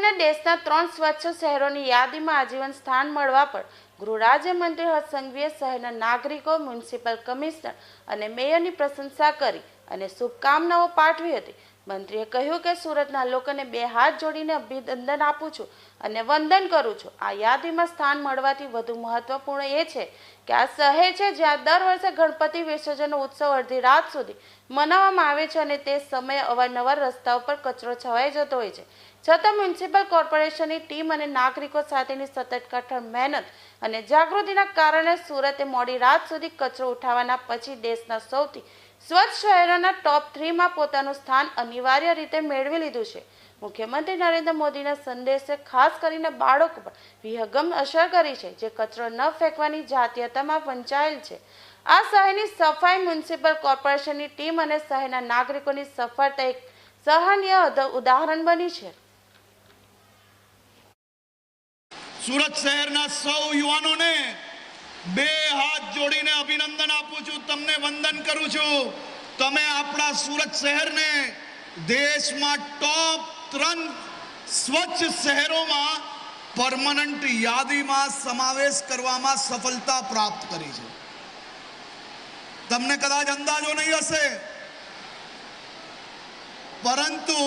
ત્રણ સ્વચ્છ શહેરોની યાદીમાં આજીવન સ્થાન મળવા પર ગૃહ રાજ્યમંત્રી હર્ષ સંઘવીએ શહેરના નાગરિકો, મ્યુનિસિપલ કમિશનર અને મેયરની પ્રશંસા કરી અને શુભકામનાઓ પાઠવી હતી. મંત્રીએ કહ્યું કે સુરતના લોકોને બે હાથ જોડીને અભિનંદન આપું છું અને વંદન કરું છું. આ યાદીમાં સ્થાન મળવાથી વધુ મહત્વપૂર્ણ એ છે કે આ શહેર છે જ્યાં દર વર્ષે ગણપતિ વિસર્જનનો ઉત્સવ અડધી રાત સુધી મનાવવામાં આવે છે અને તે સમયે અવારનવાર રસ્તા ઉપર કચરો છવાઈ જતો હોય છે. છતાં મ્યુનિસિપલ કોર્પોરેશનની ટીમ અને નાગરિકો સાથેની સતત કઠોર મહેનત અને જાગૃતિના કારણે સુરતે મોડી રાત સુધી કચરો ઉઠાવવાના પછી દેશના સૌથી સ્વચ્છ શહેરોના ટોપ થ્રીમાં પોતાનું સ્થાન અનિવાર્ય રીતે મેળવી લીધું છે. મુખ્યમંત્રી નરેન્દ્ર મોદીના સંદેશે ખાસ કરીને બાળકો પર વિહગમ અસર કરી છે, જે કચરો ન ફેંકવાની જાતીયતામાં વંચાયેલ છે. આ શહેરની સફાઈ મ્યુનિસિપલ કોર્પોરેશનની ટીમ અને શહેરના નાગરિકોની સફળતા એક સહનીય ઉદ- ઉદાહરણ બની છે. સુરત શહેરના સૌ યુવાનોને બે હાથ જોડીને અભિનંદન આપું છું. તમને વંદન કરું છું. તમે આપણા સુરત શહેરને દેશમાં ટોપ ત્રણ સ્વચ્છ શહેરોમાં પરમનન્ટ યાદીમાં સમાવેશ કરવામાં સફળતા પ્રાપ્ત કરી છે. તમને કદાચ અંદાજો નહીં હશે. પરંતુ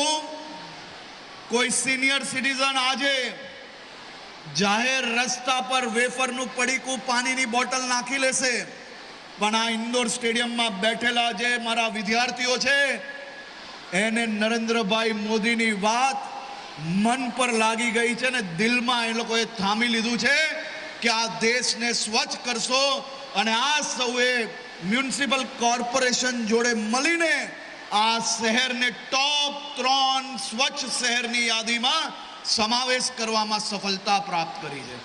કોઈ સિનિયર સિટીઝન આજે જાહેર રસ્તા પર વેફરનું પડીકું પાણીની બોટલ નાખી લેશે. પણ આ ઇન્દોર સ્ટેડિયમમાં બેઠેલા જે મારા વિદ્યાર્થીઓ છે, એને નરેન્દ્રભાઈ મોદીની વાત મન પર લાગી ગઈ છે ને દિલમાં એ લોકોએ થામી લીધું છે કે આ દેશને સ્વચ્છ કરશો અને આ સૌએ મ્યુનિસિપલ કોર્પોરેશન જોડે મળીને આ શહેરને ટોપ ત્રણ સ્વચ્છ શહેરની યાદીમાં સમાવેશ કરવામાં સફળતા પ્રાપ્ત કરી છે.